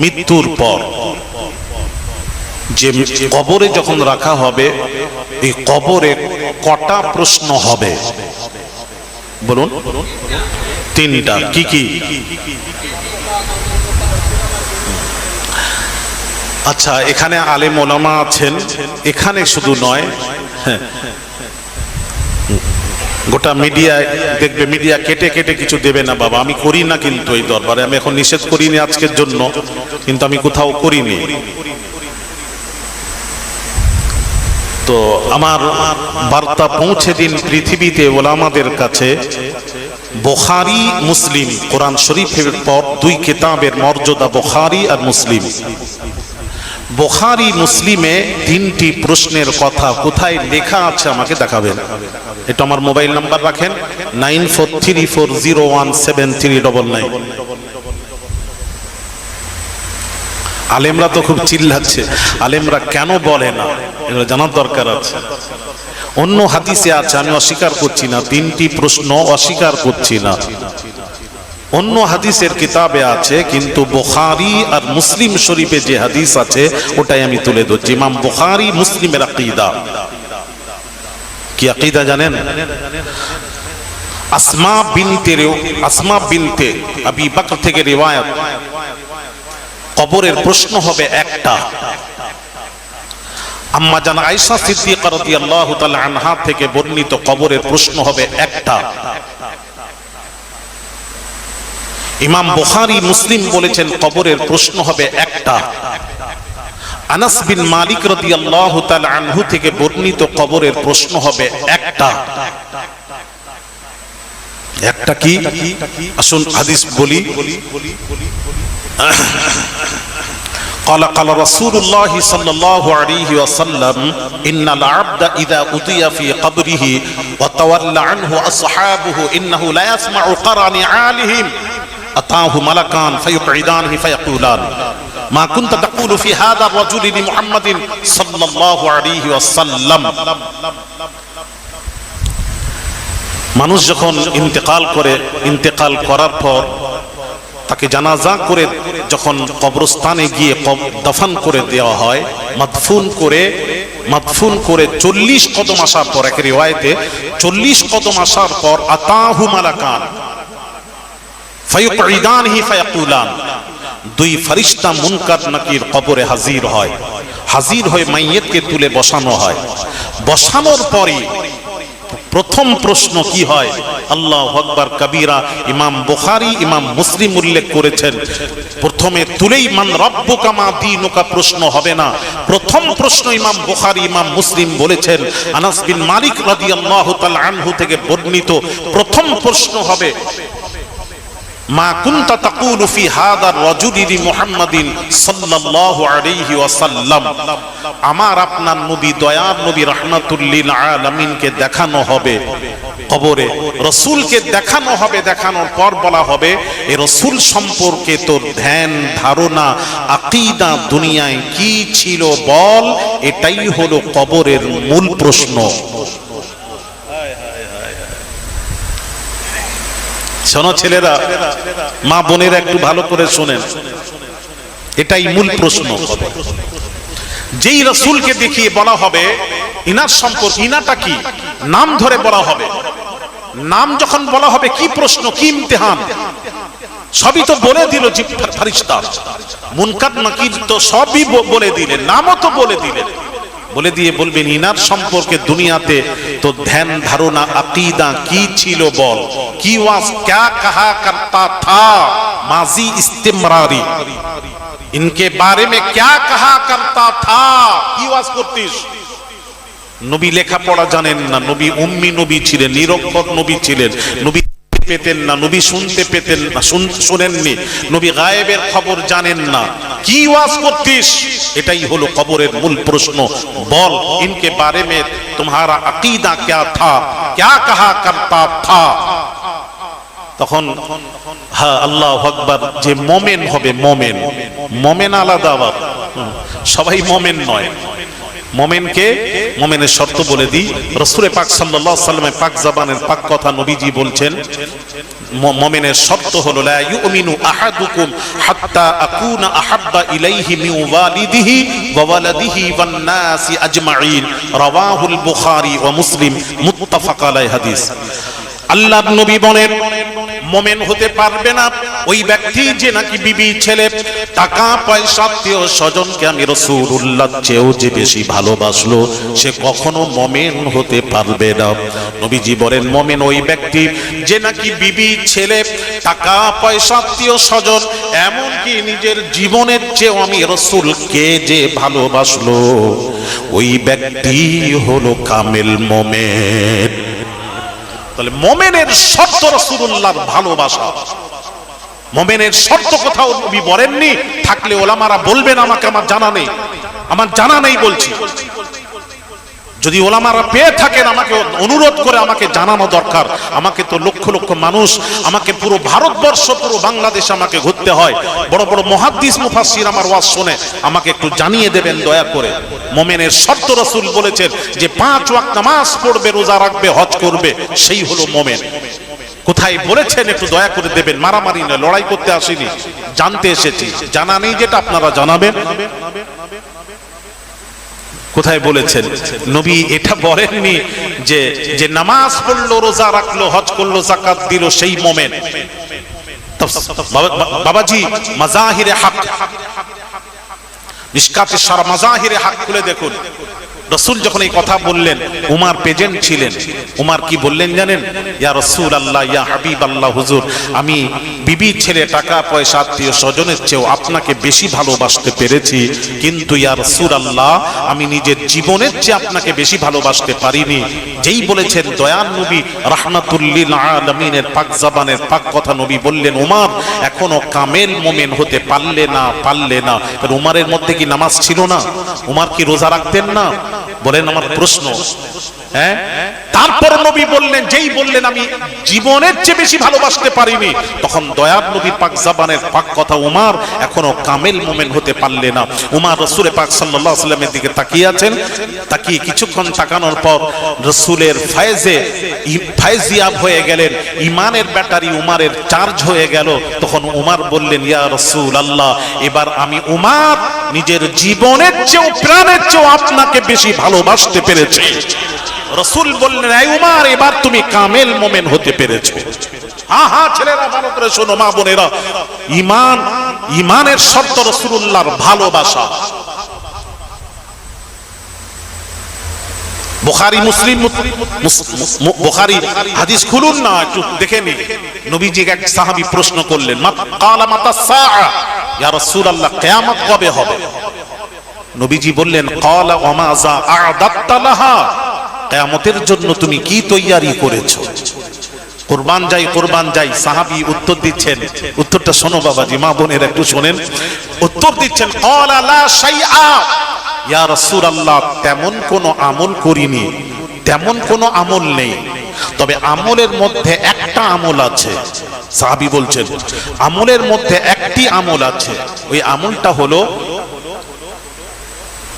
মৃত্যুর পর। যে কবরে যখন রাখা হবে, এই কবরে কটা প্রশ্ন হবে? বলুন। তিনটা। কি কি? আচ্ছা এখানে আলেম ওলামা আছেন। এখানে শুধু নয় হ্যাঁ। গোটা মিডিয়ায় দেখবে, মিডিয়া কেটে কেটে কিছু দেবে না বাবা। আমি করি না কিন্তু এই দরবারে, আমি এখন নিষেধ করিনি আজকের জন্য, কিন্তু আমি কোথাও করিনি। তো আমার বার্তা পৌঁছে দিন পৃথিবীতে ওলামাদের কাছে। বোখারি, মুসলিম, কোরআন শরীফের পর দুই কেতাবের মর্যাদা বোখারি আর মুসলিম। বোখারি মুসলিমে তিনটি প্রশ্নের কথা কোথায় লেখা আছে আমাকে দেখাবেন। এটা আমার মোবাইল নাম্বার রাখেন, nine four three four zero one seven three double nine. আলেমরা তো খুব চিল্লাচ্ছে, আলেমরা কেন বলে না? এগুলো জানার দরকার আছে। অন্য হাদিসে আছে, আমি অস্বীকার করছি না, তিনটি প্রশ্ন অস্বীকার করছি না। অন্য হাদিসের কিতাবে আছে, কিন্তু বুখারি আর মুসলিম শরীফে যে হাদিস আছে, ওটাই আমি তুলে ধরছি। ইমাম বুখারি, মুসলিমের আকিদা। কি আকিদা জানেন? আসমা বিনতে আসমা বিনতে আবি বকর থেকে রিওয়ায়াত। কবরের প্রশ্ন হবে একটা। আম্মা জান আয়েশা সিদ্দিকা রাদিয়াল্লাহু তাআলা আনহা থেকে বর্ণিত কবরের প্রশ্ন হবে একটা। ইমাম বুখারী মুসলিম বলেছেন কবরের প্রশ্ন হবে একটা আনাস বিন মালিক রাদিয়াল্লাহু তাআলা আনহু থেকে বর্ণিত কবরের প্রশ্ন হবে একটা একটা কি আসুন হাদিস বলি قال قال رسول الله صلى الله عليه وسلم إن العبد إذا أتي في قبره وتولى عنه أصحابه إنه لا يسمع قرن عالهم أتاه ملكان فيقعدانه فيقولان ما كنت تقول في هذا الرجل لمحمد صلى الله عليه وسلم মানুষ যখন ইন্তেকাল করে, ইন্তেকাল করার পর তাকে জানাজা করে যখন কবরস্থানে গিয়ে দফান করে দেওয়া হয়, মাদফুন করে মাদফুন করে চল্লিশ কদম আসার পর, এক রিওয়ায়তে চল্লিশ কদম আসার পর আতাহু মালাকান। দুই ফরিস্তা মুনকার নাকির কবরে হাজির হয়। হাজির হয়ে মাইয়েতকে তুলে বসানো হয়। বসানোর পরে প্রথম প্রশ্ন কি হয়? আল্লাহ আকবার কবিরা ইমাম বুখারি, ইমাম মুসলিম উল্লেখ করেছেন, প্রথমে তুলেই মান রব্বুকা মা দীনুকা প্রশ্ন হবে না। প্রথম প্রশ্ন ইমাম বুখারি, ইমাম মুসলিম বলেছেন, আনাস বিন মালিক রাদিয়াল্লাহু তাআলা আনহু থেকে বর্ণিত প্রথম প্রশ্ন হবে মা কুনতা তাকুলু ফি হাদার রাজুলি মুহাম্মাদিন সাল্লাল্লাহু আলাইহি ওয়াসাল্লাম। আমার আপনার নবী, দয়ার নবী রাহমাতুল লিল আলামিনকে দেখানো হবে। কবরে রসুলকে দেখানো হবে, দেখানোর পর বলা হবে এই রসুল সম্পর্কে তোর ধ্যান, ধারণা, আকিদা দুনিয়ায় কি ছিল বল, এটাই হলো কবরের মূল প্রশ্ন। শোনো ছেলেরা, মা বোনেরা একটু ভালো করে শোনেন। এটাই মূল প্রশ্ন যেই রসুলকে দেখিয়ে বলা হবে, ইনার সম্পর্ক, ইনাটা কি? নাম ধরে বলা হবে। নাম যখন বলা হবে, কি প্রশ্ন, কি ইমতেহান? সবই তো বলে দিল যে ফারিস্তা মুনকার, নাকির তো সবই বলে দিলেন, নামও তো বলে দিলেন। বলে দিয়ে বলবেন, ইনার সম্পর্কে দুনিয়াতে তো ধ্যান, ধারণা, আকিদা কি ছিল বল? কি ওয়াজ, ক্যা কাহা করতা থা? মাজি ইস্তেমরারি। ইনকে বারে মে ক্যা কাহা করতা থা? কি ওয়াজ করতিস? নবী লেখা পড়া জানেন না, নবী উম্মি নবী ছিলেন, নিরক্ষর নবী ছিলেন। নবী পেতেন না, নবী শুনতে পেতেন না শোনেননি। নবী গায়েবের খবর জানেন না। কি ওয়াজ করতিস? এটাই হলো কবরের মূল প্রশ্ন। বল, ইনকে বারে মে তোমারা আকিদা ক্যা থা? ক্যা কাহা করতা থা? তখন হ্যাঁ আল্লাহ আকবার, যে মোমেন হবে, মোমেন। মোমেন আলাদা সবাই মোমেন নয়। মোমেনকে মোমেনের শর্ত বলে দিই। রসুরে পাক সাল্লাল্লাহু আলাইহি সাল্লামের পাক জাবানের পাক কথা নবীজি বলছেন মোমেনের শর্ত হলো, লা ইউমিনু আহাদুকুম হাত্তা আকুনা আহাব্বা ইলাইহি মিন ওয়ালিদিহি ওয়া ওয়ালাদিহি ওয়ান নাসি আজমাইন রাওয়াহুল বুখারী ওয়া মুসলিম, মুত্তাফাক আলাইহি হাদিস। আল্লাহ নবী বলেন মোমেন হতে পারবে না। ওই ব্যক্তি যে নাকি বিবি ছেলে, টাকা, পয়সা, আত্মীয় স্বজনকে আমি রসুল্লাহ চেয়েও যে বেশি ভালোবাসলো, সে কখনো মোমেন হতে পারবে না। নবীজি বলেন, মোমেন ওই ব্যক্তি যে নাকি বিবি ছেলে, টাকা, পয়সা, আত্মীয় স্বজন, এমনকি নিজের জীবনের চেয়েও আমি রসুলকে যে ভালোবাসলো, ওই ব্যক্তি হলো কামেল মোমেন। তাহলে মোমেনের শর্ত রসুল্লাহর ভালোবাসা। মোমেনের শর্ত কোথাও নবী বলেননি, থাকলে ওলামারা বলবেন আমাকে, আমার জানা নেই। আমার জানা নেই বলছি। যদি ওলামারা পেয়ে থাকেন, আমাকে অনুরোধ করে আমাকে জানানো দরকার। আমাকে তো লক্ষ লক্ষ মানুষ, আমাকে পুরো ভারতবর্ষ, পুরো বাংলাদেশ আমাকে ঘুরতে হয়। বড় বড় মহাদ্দিস, মুফাসসির আমার ওয়াজ শোনে আমাকে একটু জানিয়ে দেবেন দয়া করে। মোমেনের শর্ত রসুল বলেছেন যে, পাঁচ ওয়াক্ত নামাজ পড়বে, রোজা রাখবে, হজ করবে, সেই হলো মোমেন। কোথায় বলেছেন একটু দয়া করে দেবেন, মারামারি নয়, লড়াই করতে আসিনি। জানতে এসেছি। জানা নেই যেটা আপনারা জানাবেন। কোথায় বলেছেন? নবী এটা বলেননি যে যে নামাজ পড়ল, রোজা রাখল, হজ করল জাকাত দিল, সেই মোমেন। বাবাজি, মাজাহিরে হাক। নিষ্কাশের সারা মাজাহিরে হাক খুলে দেখুন। রসুল যখন এই কথা বললেন, উমার প্রেজেন্ট ছিলেন। উমার কি বললেন জানেন? ইয়া রসুল আল্লাহ ইয়া হাবিব আল্লাহ হুজুর, আমি বিবি ছেলে, টাকা পয়সা, আত্মীয় স্বজনের চেয়েও আপনাকে বেশি ভালোবাসতে পেরেছি। কিন্তু ইয়া রসুল আল্লাহ আমি নিজের জীবনের চেয়ে আপনাকে বেশি ভালোবাসতে পারিনি। যেই বলেছেন দয়ান নবী, রাহমাতুল্লিল আলমিনের পাক জাবানের পাক কথা নবী বললেন, উমার, এখনও কামেল মোমেন হতে পারলে না পারলে না। উমারের মধ্যে কি নামাজ ছিল না? উমার কি রোজা রাখতেন না? বলেন আমার প্রশ্ন। হ্যাঁ? তারপর নবী বললেন, যেই বললেন, আমি জীবনের চেয়ে বেশি ভালোবাসতে পারিনি। তখন দয়ার নবী পাক জাবানের পাক কথা উমার এখনও কামেল মোমেন হতে পারলে না। উমার রসুলের পাক আলাইহি সাল্লামের দিকে তাকিয়ে আছেন। তাকিয়ে কিছুক্ষণ তাকানোর পর রসুলের ফায়েজে ফায়েজিয়াব হয়ে গেলেন। ইমানের ব্যাটারি উমারের চার্জ হয়ে গেল। তখন উমার বললেন, ইয়া রসুল আল্লাহ এবার আমি উমার নিজের জীবনের চেয়েও, প্রাণের চেয়েও আপনাকে বেশি ভালোবাসতে পেরেছি। রসুল বললেন, এই উমার, এবার তুমি কামেল মোমেন হতে পেরেছ। হা হা ছেলেরা, ভালো করে শোনো, মা বোনেরা। ইমান ইমানের শর্ত রসুল্লাহর ভালোবাসা। বুখারি, মুসলিম হাদিস খুলুন না, একটু দেখে নি প্রশ্ন করলেন মাতা কিয়ামত কবে হবে? নবীজি বললেন কিয়ামতের জন্য তুমি কি তৈয়ারি করেছ? কোরবান যাই কোরবান যাই, সাহাবি উত্তর দিচ্ছেন। উত্তরটা শোনো বাবাজি, মা বোনের একটু শোনেন। উত্তর দিচ্ছেন ইয়া তেমন কোনো আমল করিনি, তেমন কোনো আমল নেই। তবে আমলের মধ্যে একটা আমল আছে। সাহাবি বলছেন, আমলের মধ্যে একটি আমল আছে। ওই আমলটা হলো ইন্নি উহিব্বুল্লাহ ওয়া রাসূলা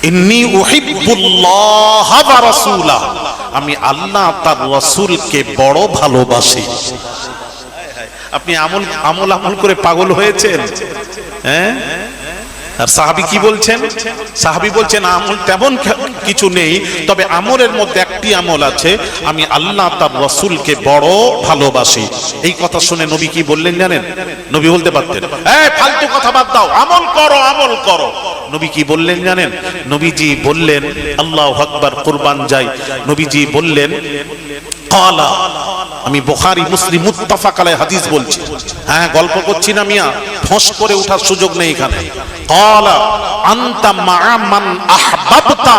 আমি আল্লাহ তার রসুলকে বড় ভালোবাসি। আপনি আমল আমল আমল করে পাগল হয়েছেন? হ্যাঁ? আর সাহাবি কি বলছেন? সাহাবি বলছেন, আমল তেমন কিছু নেই, তবে আমলের মধ্যে একটি আমল আছে, আমি আল্লাহ তার রসুলকে বড় ভালোবাসি। এই কথা শুনে নবী কি বললেন জানেন? নবী বলতে পারতেন ফালতু কথা বাদ দাও, আমল করো আমল করো। নবী কি বললেন জানেন? নবীজি বললেন, আল্লাহ আকবার, কুরবান যাই। নবীজি বললেন কালা আমি বুখারী, মুসলিম, মুত্তাফাক আলাই হাদিস বলছি। হ্যাঁ গল্প করছি না মিয়া, ফোঁস করে ওঠার সুযোগ নেই এখানে। কালা আন্তা মা মান আহবাবতা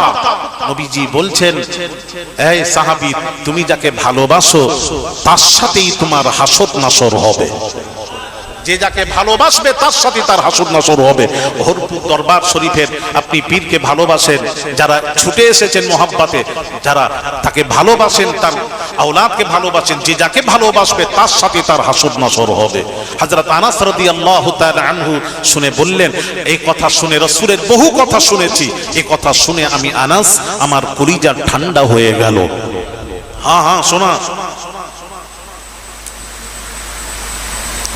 নবীজি বলছেন, এই সাহাবী, তুমি যাকে ভালোবাসো, তার সাথেই তোমার হাসত নাসর হবে। যে যাকে ভালোবাসবে, তার সাথে তার হাসুর নাসর হবে। হরপুর দরবার শরীফের আপনি পীরকে ভালোবাসেন, যারা ছুটে এসেছেন মোহাব্বাতে, যারা তাকে ভালোবাসেন, তার আওলাদকে ভালোবাসেন, যে যাকে ভালোবাসবে, তার সাথে তার হাসুর নাসর হবে। হযরত আনাস রাদিয়াল্লাহু তাআলা আনহু শুনে বললেন, এই কথা শুনে রাসূলের বহু কথা শুনেছি। এই কথা শুনে আমি আনাস, আমার কলিজা ঠান্ডা হয়ে গেল। হ্যাঁ হ্যাঁ শোনা।